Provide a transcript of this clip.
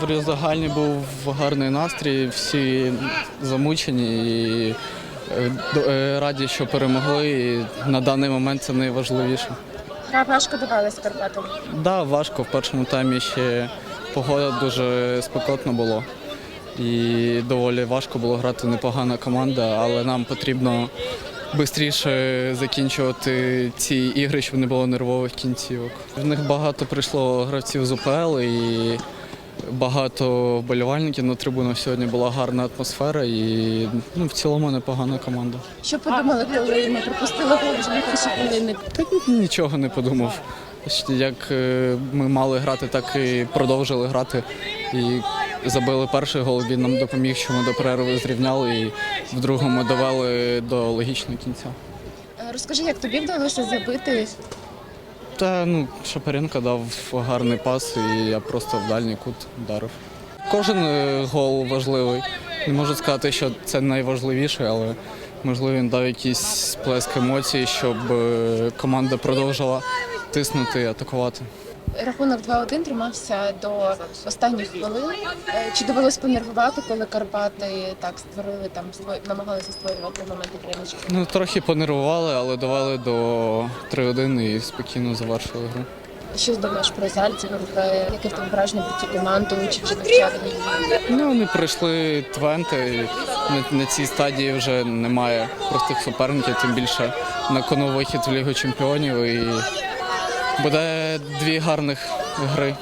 При загальні був гарний настрій, всі замучені і е, е, раді, що перемогли. І на даний момент це найважливіше. Важко давалась Карпатам. Да, важко в першому таймі ще погода дуже спекотно було. І доволі важко було грати непогана команда, але нам потрібно швидше закінчувати ці ігри, щоб не було нервових кінцівок. В них багато прийшло гравців з УПЛ і багато вболівальників на трибунах сьогодні була гарна атмосфера і ну, в цілому непогана команда. Що подумали, коли ми пропустили гол вже на перші хвилини? Та нічого не подумав. Як е, ми мали грати, так і продовжили грати. І забили перший гол, він нам допоміг, що ми до перерви зрівняли і в другому довели до логічного кінця. Е, Розкажи, як тобі вдалося забити? Та ну, Шапаренко дав гарний пас, і я просто в дальній кут вдарив. Кожен е, гол важливий. Не можу сказати, що це найважливіше, але можливо він дав якийсь сплеск емоцій, щоб е, команда продовжила тиснути і атакувати. Рахунок 2-1 тримався до останніх хвилин. Е, Чи довелось понервувати, коли Карпати так створили там намагалися створювати моменти прямички? Ну, трохи понервували, але довели до 3-1 і спокійно завершили гру. Що думаєш про Зальцева? Е, Яке в тебе враження про цю команду? Чи вже її? Ну, вони пройшли Твенте. і На, на цій стадії вже немає простих суперників, тим більше на кону вихід в Лігу Чемпіонів. І буде дві гарних гри.